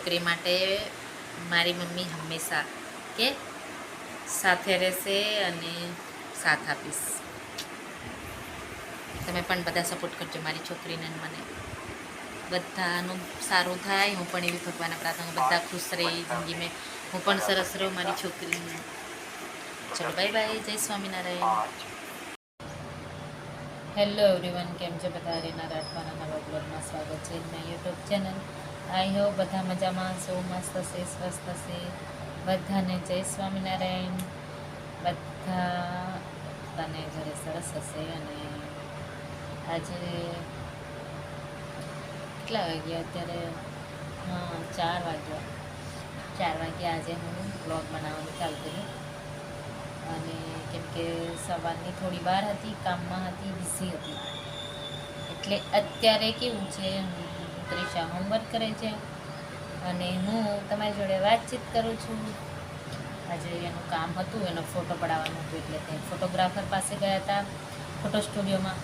છોકરી માટે મારી મમ્મી હંમેશા કે સાથે રહેશે અને સાથ આપીશ. તમે પણ બધા સપોર્ટ કરજો મારી છોકરીને મને. બધાનું સારું થાય. હું પણ એવી ભગવાનના પ્રાર્થના બધા ખુશ રહે જિંદગીમાં. હું પણ સરસ રહું મારી છોકરીને. ચલો બાય બાય જય સ્વામિનારાયણ. હેલો એવરીવન કેમ છે બધા? રેના રાઠવાના નવા બ્લોગમાં સ્વાગત છે. મારી યુટ્યુબ ચેનલ આઈ હોપ બધા મજામાં સૌ મસ્ત હશે, સ્વસ્થ હશે. બધાને જય સ્વામિનારાયણ. બધા તને ઘરે સરસ હશે અને આજે કેટલા વાગ્યા? અત્યારે, હા, ચાર વાગ્યા. ચાર વાગ્યા આજે હું બ્લોગ બનાવવાનું ચાલુ કર્યું. અને કેમ કે સવારની થોડી વાર હતી, કામમાં હતી બિઝી હતી. એટલે અત્યારે કેવું છે? ત્રિષા હોમવર્ક કરે છે. અને હું તમારી જોડે વાતચીત કરું છું. આજે એનું કામ હતું, એનો ફોટો પડાવવાનો હતું, એટલે તે ફોટોગ્રાફર પાસે ગયા હતા ફોટો સ્ટુડિયોમાં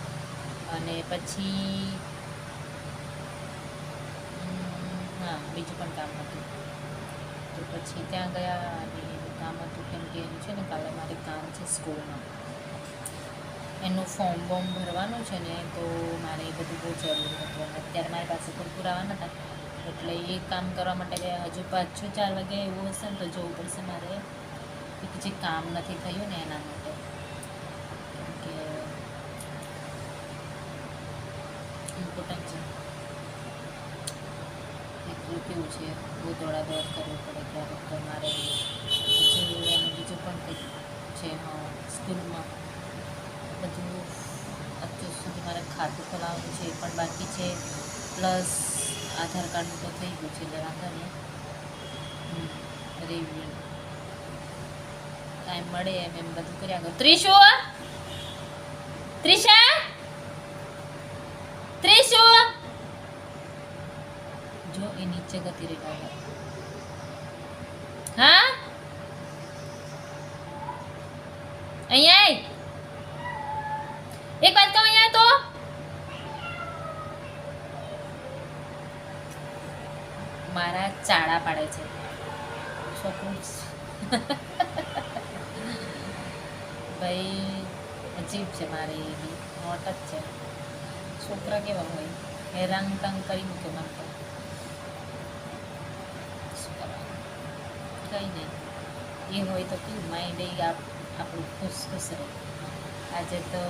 અને પછી હા, બીજું પણ કામ હતું. તો પછી ત્યાં ગયા અને એનું કામ હતું કેમ કે એનું છે ને કાલે મારે કામ છે સ્કૂલમાં એનું ફોર્મ બોર્મ ભરવાનું છે ને, તો મારે એ બધું બહુ જરૂરી હતું. અને અત્યારે મારી પાસે કોઈ પુરાવા નહોતા. એટલે એ કામ કરવા માટે હજુ પાંચ છ ચાર વાગે એવું હશે ને, તો જવું પડશે મારે એક જે કામ નથી થયું ને એના માટે. કે ઇમ્પોર્ટન્ટ છે. એટલું કેવું છે, બહુ દોડાદોડ કરવી પડે ક્યારેક તો મારે. બીજું પણ કંઈક છે હા સ્કૂલમાં બધું અત્યાર સુધી મારે ખાતું ખોલાવવાનું છે પણ બાકી છે, પ્લસ આધાર કાર્ડનું તો થઈ ગયું છે એટલે વાંધો રિવ્યુ ટાઈમ મળે એમ એમ બધું કર્યા કરો. ત્રીસુ ત્રિષા ત્રીસુ જો એ નીચે ગતિ રેખા હા અહીંયા આય. એક વાત કહું અહીંયા તો મારા ચાળા પાડે છે. ભાઈ, અજીબ છે મારી એ મોટ જ છે. છોકરા કેવા હોય? હેરાન તંગ કરી મૂકે તો. કંઈ નહીં. એ હોય તો કેવું? માઇન્ડ એ આપ આપણું ખુશ ખુશ રહે. આજે તો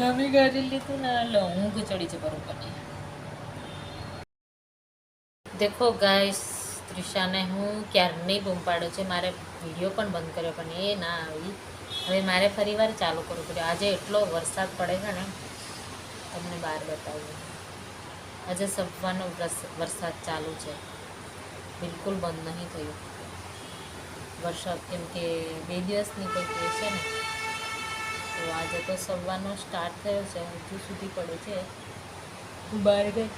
જમી ગાડી લીધું ને એટલે ઊંઘ ચડી છે બરોબર દેખો ગાઈસ ત્રિષાને હું ક્યારની બૂમ પાડું છે, મારે વીડિયો પણ બંધ કર્યો, પણ એ ના આવી. હવે મારે ફરી વાર ચાલુ કરવું પડ્યું. આજે એટલો વરસાદ પડે છે ને, તમને બહાર બતાવું. આજે સવારનો વરસાદ ચાલુ છે. બિલકુલ બંધ નહીં થયું. વરસાદ, કેમ કે બે દિવસની કંઈક એ છે ને તો આજે તો સવારનો સ્ટાર્ટ થયો છે, હજુ સુધી પડે છે. હું બહાર ગઈ.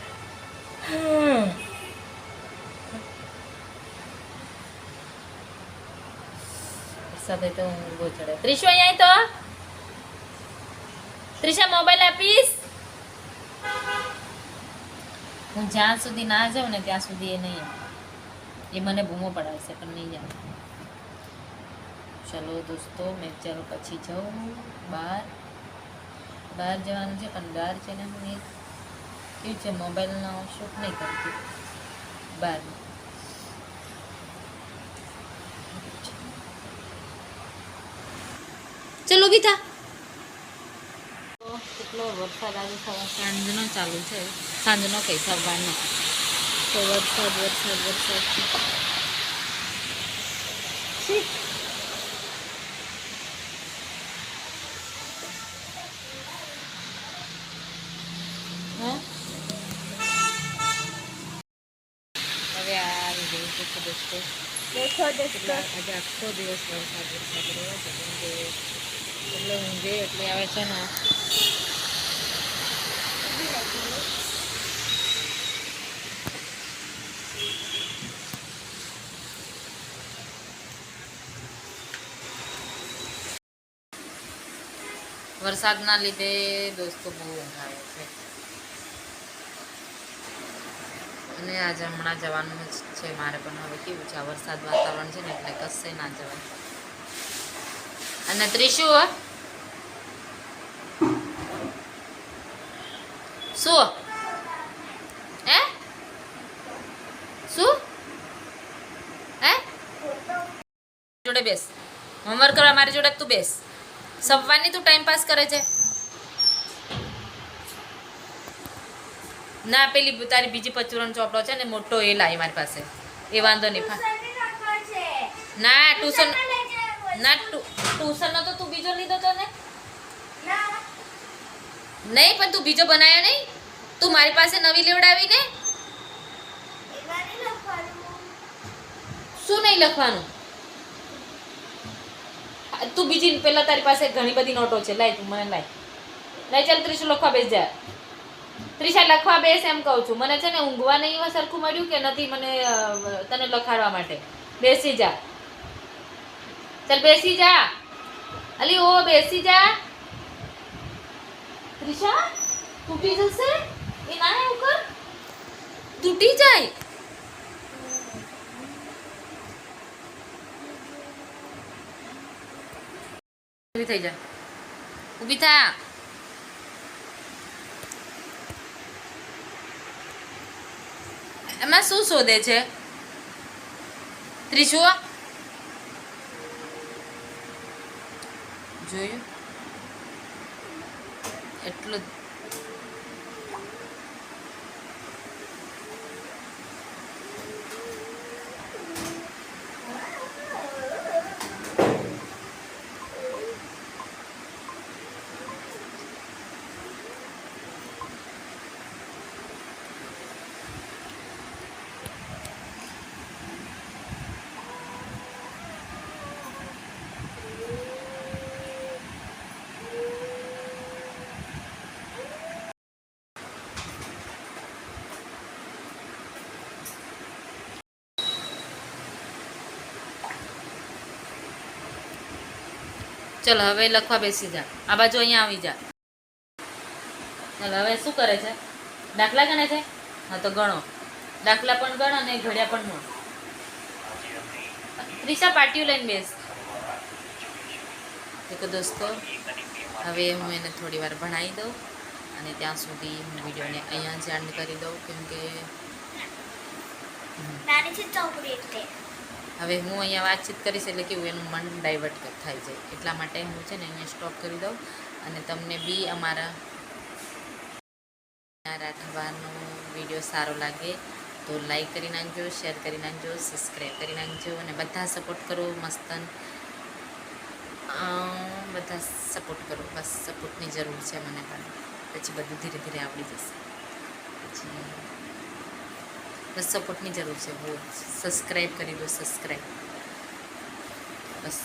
સાથે તો ઊંઘો ચડે. ત્રિશુ અહીંયા તો. ત્રિશા મોબાઈલ આપીશ? હું જ્યાં સુધી ના જાઉં ને ત્યાં સુધી એ નહીં એ મને બૂમો પડાવશે, પણ નહીં આવે. ચલો દોસ્તો મેં ચાલો પછી જાઉં બહાર બહાર જવાનું છે પણ બહાર છે ને હું એક કેવું છે મોબાઈલનો શૂટ નહીં કરતી બહાર ચલો બીતા કેટલો વરસાદ આજે સવાર સાંજનો ચાલુ છે સાંજનો કઈ સવારનો તો વરસાદ વરસાદ વરસાદ દોસ્તો દેખો કેટલા આજે આખો દિવસ વરસાદ વરસાદ રહ્યો છે કેમ કે એટલે ઊંઘે એટલે આવે છે ને વરસાદના લીધે દોસ્તો બહુ ઊંઘ આવે છે અને આજે હમણાં જવાનું જ છે મારે પણ હવે કેવું છે? વરસાદ વાતાવરણ છે ને એટલે કશે ના જવાય. અને ત્રીસુ શું? હે? શું? હે? જોડે બેસ. હોમવર્ક કરવા મારી જોડે તું બેસ. સવારની તું ટાઈમ પાસ કરે છે. ના, પેલી તારી બીજી પચુરન ચોપડો છે ને, મોટો એ લાવી મારી પાસે. એ વાંધો નહીં ના ટ્યુશન ના ટ્યુશનનો તો તું બીજો લીધો તો ને? નહીં, પણ તું બીજો બનાવ્યો નહીં? તું મારી પાસે નવી લેવડાવી ને? શું નહીં લખવાનું? તું બીજી પેલા તારી પાસે ઘણી બધી નોટો છે, લાય તું, મને લાય. લાય ચાલ ત્રીસું લખવા બેસ જા. ત્રીસા લખવા બેસ એમ કહું છું. મને છે ને ઊંઘવા નહીં સરખું મળ્યું કે નથી મને તને લખાડવા માટે? બેસી જા. ચાલ, બેસી જા. અલી, ઓ, બેસી જા. ત્રિશા તૂટી જશે? એ ના એવું કર તૂટી જાય? ઊભી થઈ જા. ઊભી થા. એમાં શું શોધે છે? ત્રીજું જોયું? એટલું ચલ, હવે લખવા બેસી જા. આ બાજુ અહીંયા આવી જા. ચાલો, હવે શું કરે છે? દાખલા ગણે છે? હા, તો ગણો. દાખલા પણ ગણ અને ઘડિયા પણ ગણ ત્રીસા પાટીઓ લઈને બેસ. દેખો દોસ્તો, હવે હું એને થોડી વાર ભણાવી દઉં અને ત્યાં સુધી હું વિડીયોને અહીંયા જ એન્ડ કરી દઉં કેમ કે હવે હું અહીંયા વાતચીત કરીશ એટલે કેવું, એનું મન ડાયવર્ટ થાય છે. એટલા માટે હું છે ને અહીંયા સ્ટોપ કરી દઉં અને તમને બી અમારા રાઠવાનો વીડિયો સારો લાગે તો લાઈક કરી નાખજો શેર કરી નાખજો સબસ્ક્રાઈબ કરી નાખજો અને બધા સપોર્ટ કરો મસ્તન. બધા સપોર્ટ કરો. બસ સપોર્ટની જરૂર છે મને પણ. પછી બધું ધીરે ધીરે આવડી જશે. પછી બસ સપોર્ટની જરૂર છે બહુ. સબસ્ક્રાઈબ કરી દો સબસ્ક્રાઈબ બસ.